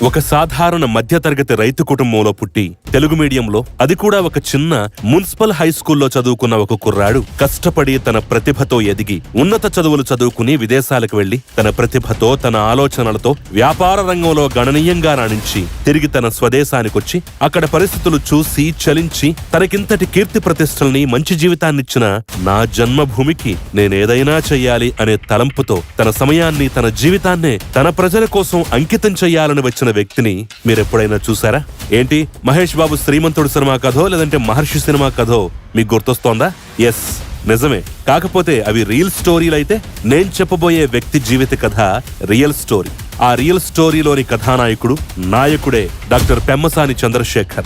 ఒక సాధారణ మధ్యతరగతి రైతు కుటుంబంలో పుట్టి తెలుగు మీడియంలో అది కూడా ఒక చిన్న మున్సిపల్ హై స్కూల్లో చదువుకున్న ఒక కుర్రాడు కష్టపడి తన ప్రతిభతో ఎదిగి ఉన్నత చదువులు చదువుకుని విదేశాలకు వెళ్ళి తన ప్రతిభతో తన ఆలోచనలతో వ్యాపార రంగంలో గణనీయంగా రాణించి తిరిగి తన స్వదేశానికొచ్చి అక్కడ పరిస్థితులు చూసి చలించి తనకింతటి కీర్తి ప్రతిష్టల్ని మంచి జీవితాన్నిచ్చిన నా జన్మభూమికి నేనేదైనా చెయ్యాలి అనే తలంపుతో తన సమయాన్ని తన జీవితాన్నే తన ప్రజల కోసం అంకితం చెయ్యాలని వచ్చిన వ్యక్తిని మీరెప్పుడైనా చూసారా? ఏంటి? మహేష్ బాబు శ్రీమంతుడు సినిమా కథో లేదంటే మహర్షి సినిమా కథో మీకు గుర్తొస్తోందా? ఎస్ నిజమే. కాకపోతే అవి రియల్ స్టోరీలు అయితే నేను చెప్పబోయే వ్యక్తి జీవిత కథ రియల్ స్టోరీ. ఆ రియల్ స్టోరీలోని కథానాయకుడు నాయకుడే డాక్టర్ పెమ్మసాని చంద్రశేఖర్.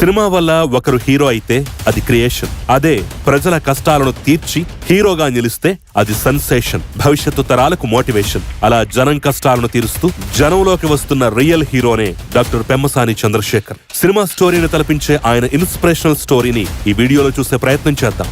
సినిమా వల్ల ఒకరు హీరో అయితే అది క్రియేషన్. అదే ప్రజల కష్టాలను తీర్చి హీరోగా నిలిస్తే అది సెన్సేషన్. భవిష్యత్తు తరాలకు మోటివేషన్. అలా జనం కష్టాలను తీరుస్తూ జనంలోకి వస్తున్న రియల్ హీరోనే డాక్టర్ పెమ్మసాని చంద్రశేఖర్. సినిమా స్టోరీని తలపించే ఆయన ఇన్స్పిరేషనల్ స్టోరీని ఈ వీడియోలో చూసే ప్రయత్నం చేద్దాం.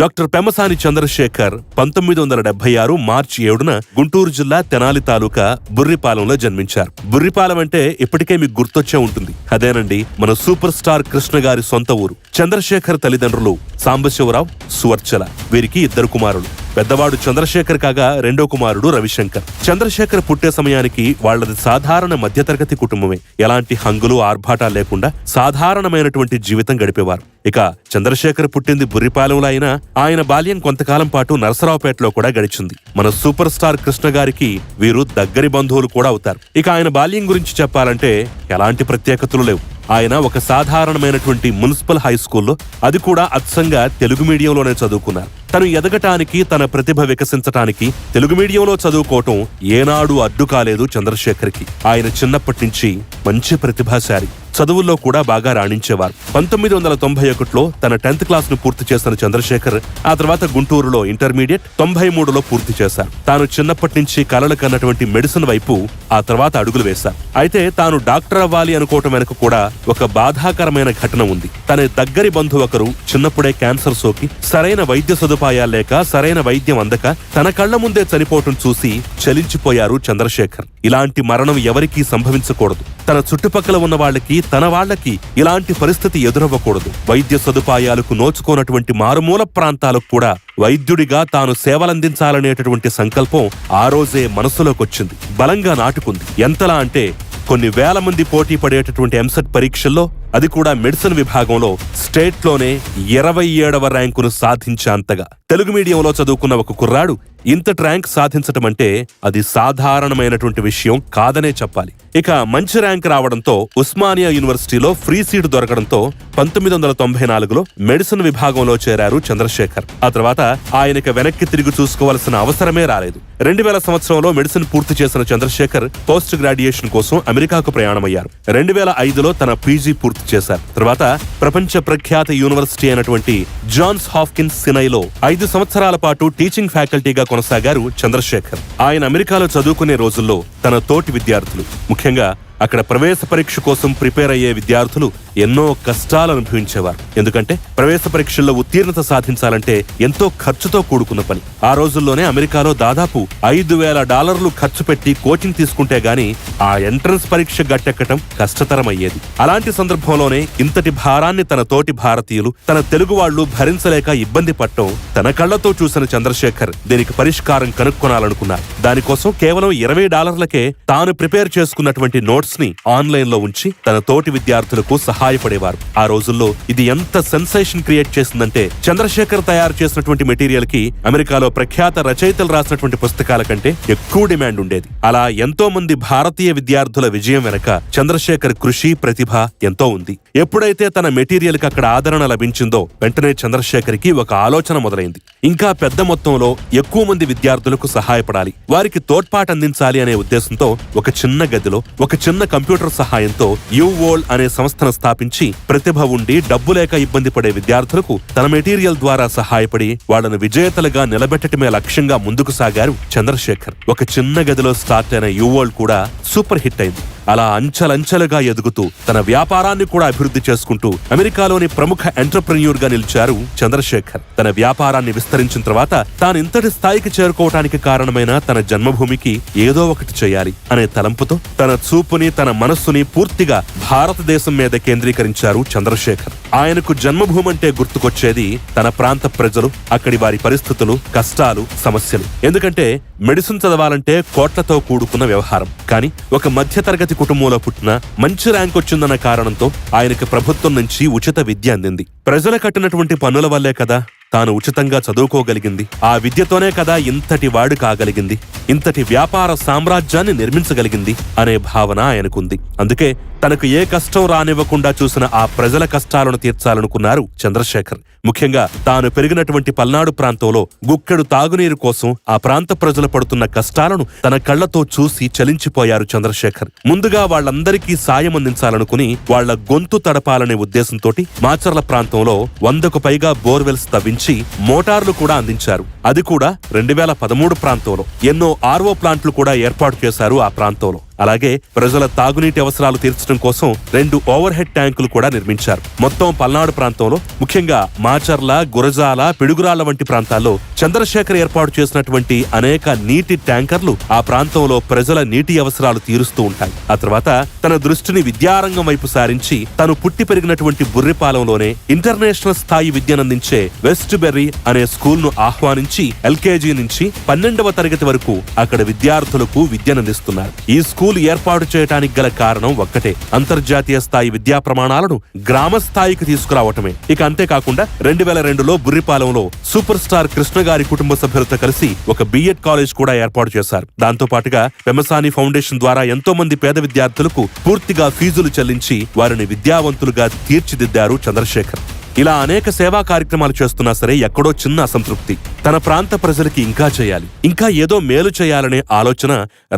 డాక్టర్ పెమసాని చంద్రశేఖర్ పంతొమ్మిది వందల డెబ్బై ఆరు మార్చి ఏడున గుంటూరు జిల్లా తెనాలి తాలూకా బుర్రిపాలెంలో జన్మించారు. బుర్రిపాలెం అంటే ఇప్పటికే మీకు గుర్తొచ్చే ఉంటుంది. అదేనండి మన సూపర్ స్టార్ కృష్ణ గారి సొంత ఊరు. చంద్రశేఖర్ తల్లిదండ్రులు సాంబశివరావు సువర్చల వీరికి ఇద్దరు కుమారులు. పెద్దవాడు చంద్రశేఖర్ కాగా రెండో కుమారుడు రవిశంకర్. చంద్రశేఖర్ పుట్టే సమయానికి వాళ్ళది సాధారణ మధ్యతరగతి కుటుంబమే. ఎలాంటి హంగులు ఆర్భాటాలు లేకుండా సాధారణమైనటువంటి జీవితం గడిపేవారు. ఇక చంద్రశేఖర్ పుట్టింది బుర్రిపాలెంలో అయినా ఆయన బాల్యం కొంతకాలం పాటు నరసరావుపేటలో కూడా గడిచింది. మన సూపర్ స్టార్ కృష్ణ గారికి వీరు దగ్గరి బంధువులు కూడా అవుతారు. ఇక ఆయన బాల్యం గురించి చెప్పాలంటే ఎలాంటి ప్రత్యేకతలు లేవు. ఆయన ఒక సాధారణమైనటువంటి మున్సిపల్ హై స్కూల్లో అది కూడా అచ్చంగా తెలుగు మీడియంలోనే చదువుకున్నారు. తను ఎదగటానికి తన ప్రతిభ వికసించటానికి తెలుగు మీడియంలో చదువుకోవటం ఏనాడు అడ్డు కాలేదు చంద్రశేఖర్కి. ఆయన చిన్నప్పటి నుంచి మంచి ప్రతిభాశాలి. చదువుల్లో కూడా బాగా రాణించేవారు. పంతొమ్మిది వందల తొంభై ఒకటిలో తన టెన్త్ క్లాస్ను పూర్తి చేసిన చంద్రశేఖర్ ఆ తర్వాత గుంటూరులో ఇంటర్మీడియట్ తొంభై మూడులో పూర్తి చేశారు. తాను చిన్నప్పటి నుంచి కలలు కన్నటువంటి మెడిసిన్ వైపు ఆ తర్వాత అడుగులు వేశారు. అయితే తాను డాక్టర్ అవ్వాలి అనుకోవటం వెనుక కూడా ఒక బాధాకరమైన ఘటన ఉంది. తన దగ్గరి బంధువు ఒకరు చిన్నప్పుడే క్యాన్సర్ సోకి సరైన వైద్య సదుపాయాలు లేక సరైన వైద్యం అందక తన కళ్ళ ముందే చనిపోవటం చూసి చలించిపోయారు చంద్రశేఖర్. ఇలాంటి మరణం ఎవరికీ సంభవించకూడదు. తన చుట్టుపక్కల ఉన్న వాళ్ళకి తన వాళ్ళకి ఇలాంటి పరిస్థితి ఎదురవ్వకూడదు. వైద్య సదుపాయాలకు నోచుకోనటువంటి మారుమూల ప్రాంతాలకు కూడా వైద్యుడిగా తాను సేవలందించాలనేటటువంటి సంకల్పం ఆ రోజే మనసులోకొచ్చింది. బలంగా నాటుకుంది. ఎంతలా అంటే కొన్ని వేల మంది పోటీ పడేటటువంటి ఎంసెట్ పరీక్షల్లో అది కూడా మెడిసిన్ విభాగంలో స్టేట్లోనే ఇరవై ఏడవ ర్యాంకును సాధించే అంతగా. తెలుగు మీడియంలో చదువుకున్న ఒక కుర్రాడు ఇంత ర్యాంక్ సాధించటం అంటే అది సాధారణమైనటువంటి విషయం కాదనే చెప్పాలి. ఇక మంచి ర్యాంక్ రావడంతో ఉస్మానియా యూనివర్సిటీలో ఫ్రీ సీట్ దొరకడంతో పంతొమ్మిది వందల తొంభై నాలుగులో మెడిసిన్ విభాగంలో చేరారు చంద్రశేఖర్. ఆ తర్వాత ఆయనకి వెనక్కి తిరిగి చూసుకోవాల్సిన అవసరమే రాలేదు. రెండు వేల సంవత్సరంలో మెడిసిన్ పూర్తి చేసిన చంద్రశేఖర్ పోస్ట్ గ్రాడ్యుయేషన్ కోసం అమెరికాకు ప్రయాణమయ్యారు. రెండు వేల ఐదులో తన పీజీ పూర్తి చేశారు. తర్వాత ప్రపంచ ప్రఖ్యాత యూనివర్సిటీ అయినటువంటి జాన్స్ హాఫ్కిన్స్ సినైలో ఐదు సంవత్సరాల పాటు టీచింగ్ ఫ్యాకల్టీగా కొనసాగారు చంద్రశేఖర్. ఆయన అమెరికాలో చదువుకునే రోజుల్లో తన తోటి విద్యార్థులు ముఖ్యంగా అక్కడ ప్రవేశ పరీక్ష కోసం ప్రిపేర్ అయ్యే విద్యార్థులు ఎన్నో కష్టాలు అనుభవించేవారు. ఎందుకంటే ప్రవేశ పరీక్షల్లో ఉత్తీర్ణత సాధించాలంటే ఎంతో ఖర్చుతో కూడుకున్న పని. ఆ రోజుల్లోనే అమెరికాలో దాదాపు ఐదు వేల డాలర్లు ఖర్చు పెట్టి కోచింగ్ తీసుకుంటే గాని ఆ ఎంట్రన్స్ పరీక్ష గట్టెక్కటం కష్టతరం అయ్యేది అలాంటి సందర్భంలోనే ఇంతటి భారాన్ని తన తోటి భారతీయులు తన తెలుగు వాళ్ళు భరించలేక ఇబ్బంది పట్టడం తన కళ్ళతో చూసిన చంద్రశేఖర్ దీనికి పరిష్కారం కనుక్కొనాలనుకున్నారు. దానికోసం కేవలం ఇరవై డాలర్లకే తాను ప్రిపేర్ చేసుకున్నటువంటి నోట్స్ ని ఆన్లైన్లో ఉంచి తన తోటి విద్యార్థులకు సహాయపడేవారు. ఆ రోజుల్లో ఇది ఎంత సెన్సేషన్ క్రియేట్ చేసిందంటే చంద్రశేఖర్ తయారు చేసినటువంటి మెటీరియల్కి అమెరికాలో ప్రఖ్యాత రచయితలు రాసినటువంటి పుస్తకాల కంటే ఎక్కువ డిమాండ్ ఉండేది. అలా ఎంతో మంది భారతీయ విద్యార్థుల విజయం వెనక చంద్రశేఖర్ కృషి ప్రతిభ ఎంతో ఉంది. ఎప్పుడైతే తన మెటీరియల్కి అక్కడ ఆదరణ లభించిందో వెంటనే చంద్రశేఖర్కి ఒక ఆలోచన మొదలైంది. ఇంకా పెద్ద మొత్తంలో ఎక్కువ మంది విద్యార్థులకు సహాయపడాలి. వారికి తోడ్పాటు అందించాలి అనే ఉద్దేశంతో ఒక చిన్న గదిలో ఒక చిన్న కంప్యూటర్ సహాయంతో యువోల్ అనే సంస్థను స్థాపించి ప్రతిభ ఉండి డబ్బు లేక ఇబ్బంది పడే విద్యార్థులకు తన మెటీరియల్ ద్వారా సహాయపడి వాళ్ళను విజేతలుగా నిలబెట్టడమే లక్ష్యంగా ముందుకు సాగారు చంద్రశేఖర్. ఒక చిన్న గదిలో స్టార్ట్ అయిన యువోల్ కూడా సూపర్ హిట్ అయింది. అలా అంచెలంచెలుగా ఎదుగుతూ తన వ్యాపారాన్ని కూడా అభివృద్ధి చేసుకుంటూ అమెరికాలోని ప్రముఖ ఎంటర్ప్రెన్యూర్గా నిలిచారు చంద్రశేఖర్. తన వ్యాపారాన్ని విస్తరించిన తర్వాత తాను ఇంతటి స్థాయికి చేరుకోవటానికి కారణమైన తన జన్మభూమికి ఏదో ఒకటి చేయాలి అనే తలంపుతో తన చూపుని తన మనస్సుని పూర్తిగా భారతదేశం మీద కేంద్రీకరించారు చంద్రశేఖర్. ఆయనకు జన్మభూమంటే గుర్తుకొచ్చేది తన ప్రాంత ప్రజలు అక్కడి వారి పరిస్థితులు కష్టాలు సమస్యలు. ఎందుకంటే మెడిసిన్ చదవాలంటే కోట్లతో కూడుకున్న వ్యవహారం. కానీ ఒక మధ్యతరగతి కుటుంబంలో పుట్టిన మంచి ర్యాంక్ వచ్చిందన్న కారణంతో ఆయనకు ప్రభుత్వం నుంచి ఉచిత విద్య అందింది. ప్రజలు కట్టినటువంటి పన్నుల వల్లే కదా తాను ఉచితంగా చదువుకోగలిగింది. ఆ విద్యతోనే కదా ఇంతటి వాడు కాగలిగింది. ఇంతటి వ్యాపార సామ్రాజ్యాన్ని నిర్మించగలిగింది అనే భావన ఆయనకుంది. అందుకే తనకు ఏ కష్టం రానివ్వకుండా చూసిన ఆ ప్రజల కష్టాలను తీర్చాలనుకున్నారు చంద్రశేఖర్. ముఖ్యంగా తాను పెరిగినటువంటి పల్నాడు ప్రాంతంలో గుక్కెడు తాగునీరు కోసం ఆ ప్రాంత ప్రజలు పడుతున్న కష్టాలను తన కళ్ళతో చూసి చలించిపోయారు చంద్రశేఖర్. ముందుగా వాళ్ళందరికీ సాయం అందించాలనుకుని వాళ్ళ గొంతు తడపాలనే ఉద్దేశంతోటి మాచర్ల ప్రాంతంలో వందకు పైగా బోర్వెల్స్ తవ్వించి మోటార్లు కూడా అందించారు. అది కూడా రెండు వేల పదమూడు ప్రాంతంలో. ఎన్నో ఆర్వో ప్లాంట్లు కూడా ఏర్పాటు చేశారు ఆ ప్రాంతంలో. అలాగే ప్రజల తాగునీటి అవసరాలు తీర్చడం కోసం రెండు ఓవర్ హెడ్ ట్యాంకులు కూడా నిర్మించారు. మొత్తం పల్నాడు ప్రాంతంలో ముఖ్యంగా మాచర్ల గురజాల పిడుగురాళ్ళ వంటి ప్రాంతాల్లో చంద్రశేఖర్ ఏర్పాటు చేసినటువంటి అనేక నీటి ట్యాంకర్లు ఆ ప్రాంతంలో ప్రజల నీటి అవసరాలు తీరుస్తూ ఉంటాయి. ఆ తర్వాత తన దృష్టిని విద్యారంగం వైపు సారించి తను పుట్టి పెరిగినటువంటి బుర్రిపాలెంలోనే ఇంటర్నేషనల్ స్థాయి విద్యనందించే వెస్ట్ బెర్రీ అనే స్కూల్ను ఆహ్వానించి ఎల్కేజీ నుంచి పన్నెండవ తరగతి వరకు అక్కడ విద్యార్థులకు విద్యనందిస్తున్నారు. ఈ స్కూల్ స్కూల్ ఏర్పాటు చేయడానికి గల కారణం ఒక్కటే. అంతర్జాతీయ స్థాయి విద్యా ప్రమాణాలను గ్రామ స్థాయికి తీసుకురావటమే. ఇక అంతేకాకుండా రెండు వేల రెండులో బుర్రిపాలెంలో సూపర్ స్టార్ కృష్ణ గారి కుటుంబ సభ్యులతో కలిసి ఒక బిఎడ్ కాలేజ్ కూడా ఏర్పాటు చేశారు. దాంతో పాటుగా పెమసాని ఫౌండేషన్ ద్వారా ఎంతో మంది పేద విద్యార్థులకు పూర్తిగా ఫీజులు చెల్లించి వారిని విద్యావంతులుగా తీర్చిదిద్దారు చంద్రశేఖర్. ఇలా అనేక సేవా కార్యక్రమాలు చేస్తున్నా సరే ఎక్కడో చిన్న అసంతృప్తి. తన ప్రాంత ప్రజలకి ఇంకా చేయాలి. ఇంకా ఏదో మేలు చేయాలనే ఆలోచన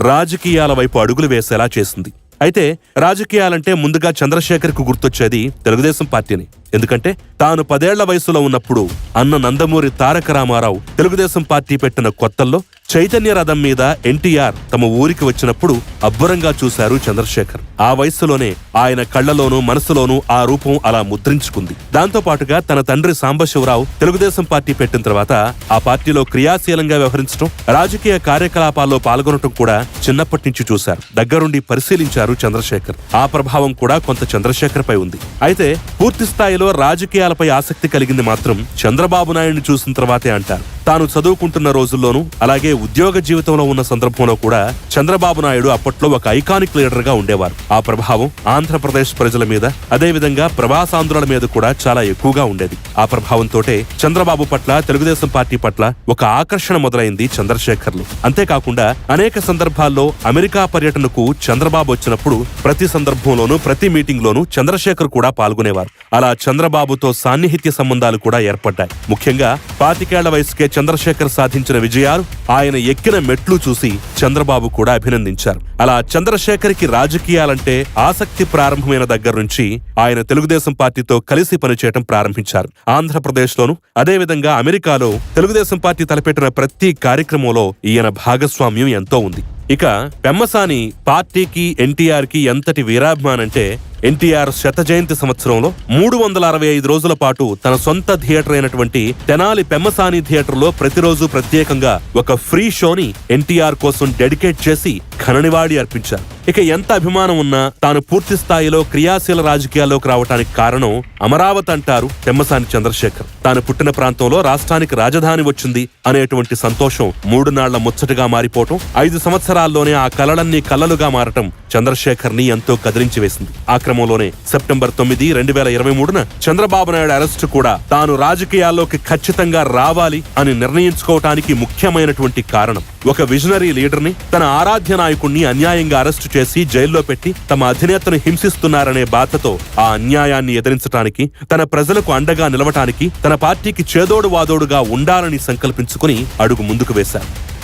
రాజకీయాల వైపు అడుగులు వేసేలా చేసింది. అయితే రాజకీయాలంటే ముందుగా చంద్రశేఖర్కు గుర్తొచ్చేది తెలుగుదేశం పార్టీని. ఎందుకంటే తాను పదేళ్ళ వయసులో ఉన్నప్పుడు అన్న నందమూరి తారక రామారావు తెలుగుదేశం పార్టీ పెట్టిన కొత్తల్లో చైతన్య రథం మీద ఎన్టీఆర్ తమ ఊరికి వచ్చినప్పుడు అబ్బురంగా చూశారు చంద్రశేఖర్. ఆ వయస్సులోనే ఆయన కళ్ళలోనూ మనసులోనూ ఆ రూపం అలా ముద్రించుకుంది. దాంతో పాటుగా తన తండ్రి సాంబశివరావు తెలుగుదేశం పార్టీ పెట్టిన తర్వాత ఆ పార్టీలో క్రియాశీలంగా వ్యవహరించడం రాజకీయ కార్యకలాపాల్లో పాల్గొనడం కూడా చిన్నప్పటి నుంచి చూశారు. దగ్గరుండి పరిశీలించారు చంద్రశేఖర్. ఆ ప్రభావం కూడా కొంత చంద్రశేఖర్ పై ఉంది. అయితే పూర్తి స్థాయిలో రాజకీయాలపై ఆసక్తి కలిగింది మాత్రం చంద్రబాబు నాయుడిని చూసిన తర్వాతే అంటారు. తాను చదువుకుంటున్న రోజుల్లోనూ అలాగే ఉద్యోగ జీవితంలో ఉన్న సందర్భంలో కూడా చంద్రబాబు నాయుడు అప్పట్లో ఒక ఐకానిక్ లీడర్గా ఉండేవారు. ఆ ప్రభావం ఆంధ్రప్రదేశ్ ప్రజల మీద అదేవిధంగా ప్రవాసాంధ్రుల మీద కూడా చాలా ఎక్కువగా ఉండేది. ఆ ప్రభావంతోటే చంద్రబాబు పట్ల తెలుగుదేశం పార్టీ పట్ల ఒక ఆకర్షణ మొదలైంది చంద్రశేఖర్లు. అంతేకాకుండా అనేక సందర్భాల్లో అమెరికా పర్యటనకు చంద్రబాబు వచ్చినప్పుడు ప్రతి సందర్భంలోనూ ప్రతి మీటింగ్ లోనూ చంద్రశేఖర్ కూడా పాల్గొనేవారు. అలా చంద్రబాబుతో సాన్నిహిత్య సంబంధాలు కూడా ఏర్పడ్డాయి. ముఖ్యంగా పాతికేళ్ళ వయసుకే చంద్రశేఖర్ సాధించిన విజయాలు ఆయన ఎక్కిన మెట్లు చూసి చంద్రబాబు కూడా అభినందించారు. అలా చంద్రశేఖర్కి రాజకీయాలంటే ఆసక్తి ప్రారంభమైన దగ్గర నుంచి ఆయన తెలుగుదేశం పార్టీతో కలిసి పనిచేయడం ప్రారంభించారు. ఆంధ్రప్రదేశ్లోను అదేవిధంగా అమెరికాలో తెలుగుదేశం పార్టీ తలపెట్టిన ప్రతి కార్యక్రమంలో ఈయన భాగస్వామ్యం ఎంతో ఉంది. ఇక పెమ్మసాని పార్టీకి ఎన్టీఆర్కి ఎంతటి వీరాభిమానంటే ఎన్టీఆర్ శత జయంతి సంవత్సరంలో మూడు వందల అరవై ఐదు రోజుల పాటు తన సొంత థియేటర్ అయినటువంటి తెనాలి పెమ్మసాని థియేటర్లో ప్రతిరోజు ప్రత్యేకంగా ఒక ఫ్రీ షోని ఎన్టీఆర్ కోసం డెడికేట్ చేసి ఘననివాడి అర్పించారు. ఇక ఎంత అభిమానం ఉన్నా తాను పూర్తి స్థాయిలో క్రియాశీల రాజకీయాల్లోకి రావడానికి కారణం అమరావతి అంటారు తెమ్మసాని చంద్రశేఖర్. తాను పుట్టిన ప్రాంతంలో రాష్ట్రానికి రాజధాని వచ్చింది అనేటువంటి సంతోషం మూడు నాళ్ళ ముచ్చటగా మారిపోవటం ఐదు సంవత్సరాల్లోనే ఆ కలలన్నీ కలలుగా మారటం చంద్రశేఖర్ని ఎంతో కదిలించి వేసింది. ఆ క్రమంలోనే సెప్టెంబర్ తొమ్మిది రెండు వేల ఇరవై మూడున చంద్రబాబు నాయుడు అరెస్టు కూడా తాను రాజకీయాల్లోకి ఖచ్చితంగా రావాలి అని నిర్ణయించుకోవటానికి ముఖ్యమైనటువంటి కారణం. ఒక విజనరీ లీడర్ని తన ఆరాధ్య నాయకుణ్ణి అన్యాయంగా అరెస్టు చేసి జైల్లో పెట్టి తమ అధినేతను హింసిస్తున్నారనే బాధతో ఆ అన్యాయాన్ని ఎదిరించటానికి తన ప్రజలకు అండగా నిలవటానికి తన పార్టీకి చేదోడు వాదోడుగా ఉండాలని సంకల్పించుకుని అడుగు ముందుకు వేశారు.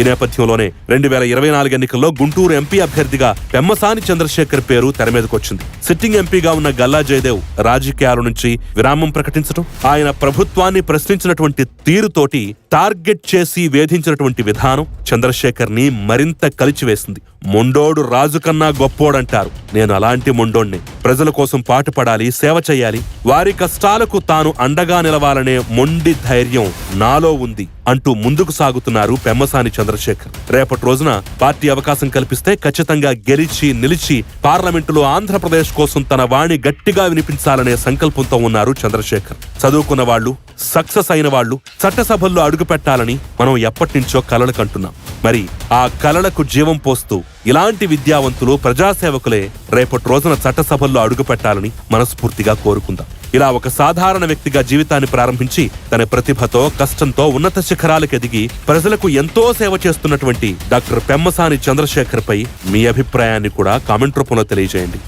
ఈ నేపథ్యంలోనే రెండు వేల ఇరవై నాలుగు ఎన్నికల్లో గుంటూరు ఎంపీ అభ్యర్థిగా పెమ్మసాని చంద్రశేఖర్ పేరు తెర మీదకొచ్చింది. సిట్టింగ్ ఎంపీగా ఉన్న గల్లా జయదేవ్ రాజకీయాల నుంచి విరామం ప్రకటించడం ఆయన ప్రభుత్వాన్ని ప్రశ్నించినటువంటి తీరుతోటి టార్గెట్ చేసి వేధించినటువంటి విధానం చంద్రశేఖర్ని మరింత కలిచివేసింది. మొండోడు రాజు కన్నా గొప్పోడంటారు. నేను అలాంటి మొండోణ్ణి. ప్రజల కోసం పాటుపడాలి సేవ చేయాలి. వారి కష్టాలకు తాను అండగా నిలవాలనే మొండి ధైర్యం నాలో ఉంది అంటూ ముందుకు సాగుతున్నారు పెమ్మసాని చంద్రశేఖర్. రేపటి రోజున పార్టీ అవకాశం కల్పిస్తే ఖచ్చితంగా గెలిచి నిలిచి పార్లమెంటులో ఆంధ్రప్రదేశ్ కోసం తన వాణి గట్టిగా వినిపించాలనే సంకల్పంతో ఉన్నారు చంద్రశేఖర్. చదువుకున్న వాళ్ళు సక్సెస్ అయిన వాళ్ళు చట్టసభల్లో అడుగుపెట్టాలని మనం ఎప్పటినుంచో కలలు కంటున్నాం. మరి ఆ కలలకు జీవం పోస్తూ ఇలాంటి విద్యావంతులు ప్రజాసేవకులే రేపటి రోజున చట్టసభల్లో అడుగుపెట్టాలని మనస్ఫూర్తిగా కోరుకుందాం. ఇలా ఒక సాధారణ వ్యక్తిగా జీవితాన్ని ప్రారంభించి తన ప్రతిభతో కష్టంతో ఉన్నత శిఖరాలకు ఎదిగి ప్రజలకు ఎంతో సేవ చేస్తున్నటువంటి డాక్టర్ పెమ్మసాని చంద్రశేఖర్ పై మీ అభిప్రాయాన్ని కూడా కామెంట్ రూపంలో తెలియజేయండి.